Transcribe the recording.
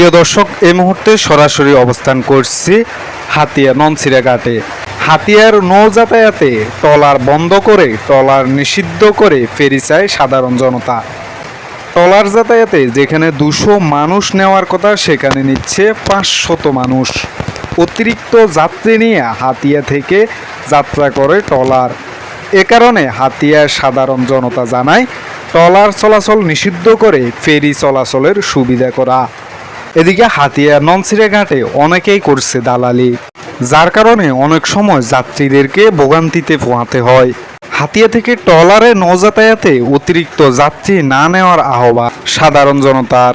প্রিয় দর্শক, এই মুহূর্তে সরাসরি অবস্থান করছি হাতিয়া ননসিরা ঘাটে হাতিয়ার নৌ যাতায়াতে ট্রলার বন্ধ করে ট্রলার নিষিদ্ধ করে ফেরি চায় সাধারণ জনতা। ট্রলার যাতায়াতে যেখানে দুশো মানুষ নেওয়ার কথা, সেখানে নিচ্ছে পাঁচশত মানুষ। অতিরিক্ত যাত্রী নিয়ে হাতিয়া থেকে যাত্রা করে ট্রলার এ কারণে হাতিয়ার সাধারণ জনতা জানায় ট্রলার চলাচল নিষিদ্ধ করে ফেরি চলাচলের সুবিধা করা। এদিকে হাতিয়া ননসিরা ঘাটে অনেকেই করছে দালালি, যার কারণে অনেক সময় যাত্রীদেরকে ভোগান্তিতে পোহাতে হয়। হাতিয়া থেকে ট্রলারে নৌযাতায়াতে অতিরিক্ত যাত্রী না নেওয়ার আহ্বান সাধারণ জনতার।